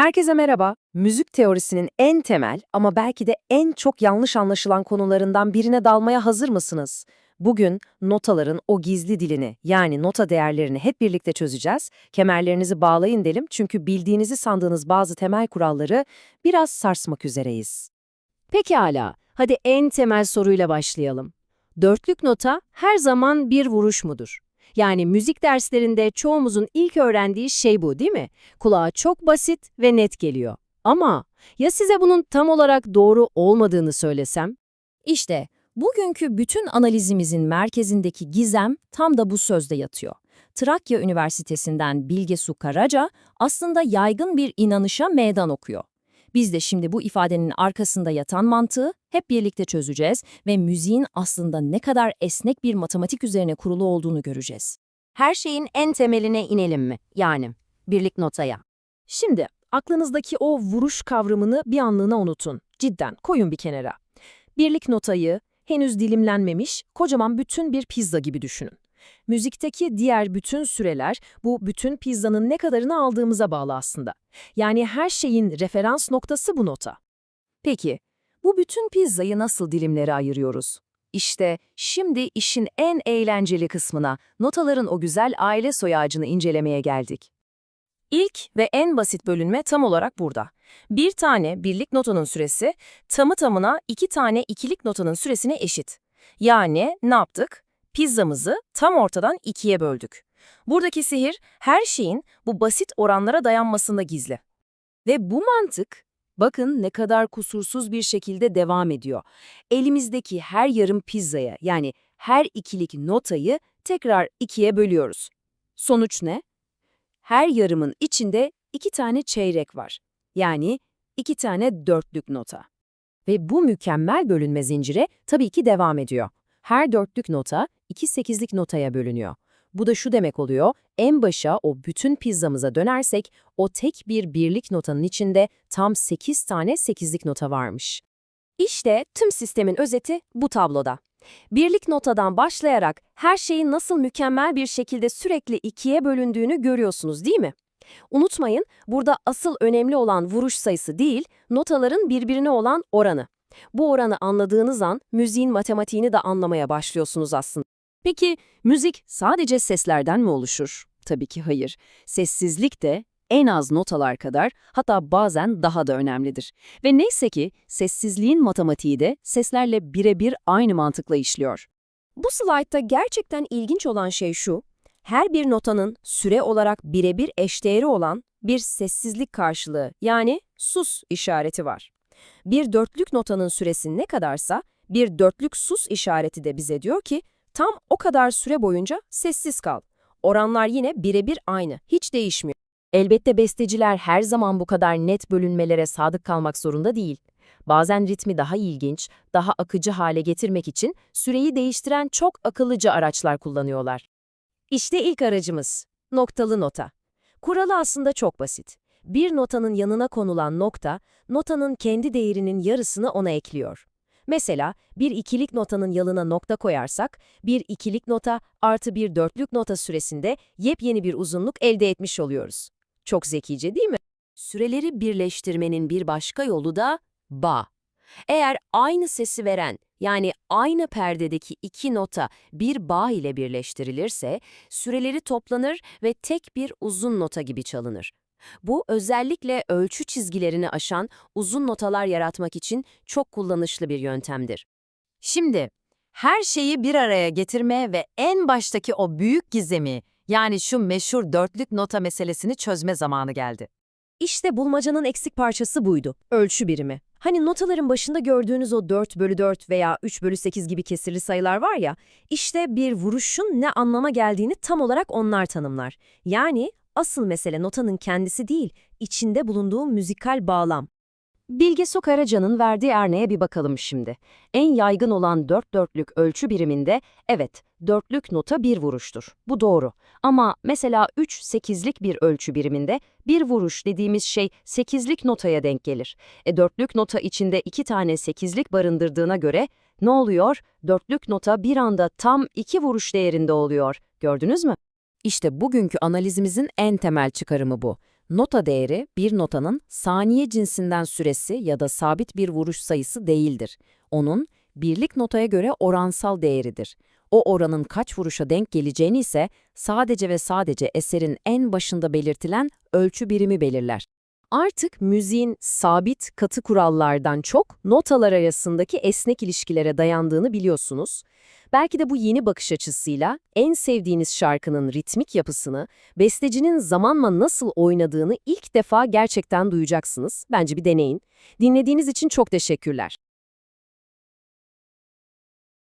Herkese merhaba. Müzik teorisinin en temel ama belki de en çok yanlış anlaşılan konularından birine dalmaya hazır mısınız? Bugün notaların o gizli dilini yani nota değerlerini hep birlikte çözeceğiz. Kemerlerinizi bağlayın derim çünkü bildiğinizi sandığınız bazı temel kuralları biraz sarsmak üzereyiz. Pekala, hadi en temel soruyla başlayalım. Dörtlük nota her zaman bir vuruş mudur? Yani müzik derslerinde çoğumuzun ilk öğrendiği şey bu değil mi? Kulağa çok basit ve net geliyor. Ama ya size bunun tam olarak doğru olmadığını söylesem? İşte bugünkü bütün analizimizin merkezindeki gizem tam da bu sözde yatıyor. Trakya Üniversitesi'nden Bilge Su Karaca aslında yaygın bir inanışa meydan okuyor. Biz de şimdi bu ifadenin arkasında yatan mantığı hep birlikte çözeceğiz ve müziğin aslında ne kadar esnek bir matematik üzerine kurulu olduğunu göreceğiz. Her şeyin en temeline inelim mi? Yani birlik notaya. Şimdi aklınızdaki o vuruş kavramını bir anlığına unutun. Cidden koyun bir kenara. Birlik notayı henüz dilimlenmemiş kocaman bütün bir pizza gibi düşünün. Müzikteki diğer bütün süreler bu bütün pizzanın ne kadarını aldığımıza bağlı aslında. Yani her şeyin referans noktası bu nota. Peki, bu bütün pizzayı nasıl dilimlere ayırıyoruz? İşte şimdi işin en eğlenceli kısmına, notaların o güzel aile soy ağacını incelemeye geldik. İlk ve en basit bölünme tam olarak burada. Bir tane birlik notanın süresi tamı tamına iki tane ikilik notanın süresine eşit. Yani ne yaptık? Pizzamızı tam ortadan ikiye böldük. Buradaki sihir her şeyin bu basit oranlara dayanmasında gizli. Ve bu mantık bakın ne kadar kusursuz bir şekilde devam ediyor. Elimizdeki her yarım pizzaya yani her ikilik notayı tekrar ikiye bölüyoruz. Sonuç ne? Her yarımın içinde iki tane çeyrek var. Yani iki tane dörtlük nota. Ve bu mükemmel bölünme zincire tabii ki devam ediyor. Her dörtlük nota iki sekizlik notaya bölünüyor. Bu da şu demek oluyor, en başa o bütün pizzamıza dönersek o tek bir birlik notanın içinde tam 8 tane sekizlik nota varmış. İşte tüm sistemin özeti bu tabloda. Birlik notadan başlayarak her şeyin nasıl mükemmel bir şekilde sürekli ikiye bölündüğünü görüyorsunuz değil mi? Unutmayın, burada asıl önemli olan vuruş sayısı değil, notaların birbirine olan oranı. Bu oranı anladığınız an müziğin matematiğini de anlamaya başlıyorsunuz aslında. Peki müzik sadece seslerden mi oluşur? Tabii ki hayır. Sessizlik de en az notalar kadar hatta bazen daha da önemlidir. Ve neyse ki sessizliğin matematiği de seslerle birebir aynı mantıkla işliyor. Bu slaytta gerçekten ilginç olan şey şu, her bir notanın süre olarak birebir eşdeğeri olan bir sessizlik karşılığı yani sus işareti var. Bir dörtlük notanın süresi ne kadarsa bir dörtlük sus işareti de bize diyor ki tam o kadar süre boyunca sessiz kal. Oranlar yine birebir aynı, hiç değişmiyor. Elbette besteciler her zaman bu kadar net bölünmelere sadık kalmak zorunda değil. Bazen ritmi daha ilginç, daha akıcı hale getirmek için süreyi değiştiren çok akıllıca araçlar kullanıyorlar. İşte ilk aracımız, noktalı nota. Kuralı aslında çok basit. Bir notanın yanına konulan nokta, notanın kendi değerinin yarısını ona ekliyor. Mesela bir ikilik notanın yanına nokta koyarsak, bir ikilik nota artı bir dörtlük nota süresinde yepyeni bir uzunluk elde etmiş oluyoruz. Çok zekice değil mi? Süreleri birleştirmenin bir başka yolu da ba. Eğer aynı sesi veren, yani aynı perdedeki iki nota bir bağ ile birleştirilirse, süreleri toplanır ve tek bir uzun nota gibi çalınır. Bu özellikle ölçü çizgilerini aşan uzun notalar yaratmak için çok kullanışlı bir yöntemdir. Şimdi her şeyi bir araya getirme ve en baştaki o büyük gizemi yani şu meşhur dörtlük nota meselesini çözme zamanı geldi. İşte bulmacanın eksik parçası buydu, ölçü birimi. Hani notaların başında gördüğünüz o 4 bölü 4 veya 3 bölü 8 gibi kesirli sayılar var ya, işte bir vuruşun ne anlama geldiğini tam olarak onlar tanımlar. Yani asıl mesele notanın kendisi değil, içinde bulunduğu müzikal bağlam. Bilge Su Karaca'nın verdiği örneğe bir bakalım şimdi. En yaygın olan dört dörtlük ölçü biriminde, evet, dörtlük nota bir vuruştur. Bu doğru. Ama mesela 3 sekizlik bir ölçü biriminde bir vuruş dediğimiz şey sekizlik notaya denk gelir. E dörtlük nota içinde iki tane sekizlik barındırdığına göre ne oluyor? Dörtlük nota bir anda tam iki vuruş değerinde oluyor. Gördünüz mü? İşte bugünkü analizimizin en temel çıkarımı bu. Nota değeri bir notanın saniye cinsinden süresi ya da sabit bir vuruş sayısı değildir. Onun birlik notaya göre oransal değeridir. O oranın kaç vuruşa denk geleceğini ise sadece ve sadece eserin en başında belirtilen ölçü birimi belirler. Artık müziğin sabit, katı kurallardan çok notalar arasındaki esnek ilişkilere dayandığını biliyorsunuz. Belki de bu yeni bakış açısıyla en sevdiğiniz şarkının ritmik yapısını, bestecinin zamanla nasıl oynadığını ilk defa gerçekten duyacaksınız. Bence bir deneyin. Dinlediğiniz için çok teşekkürler.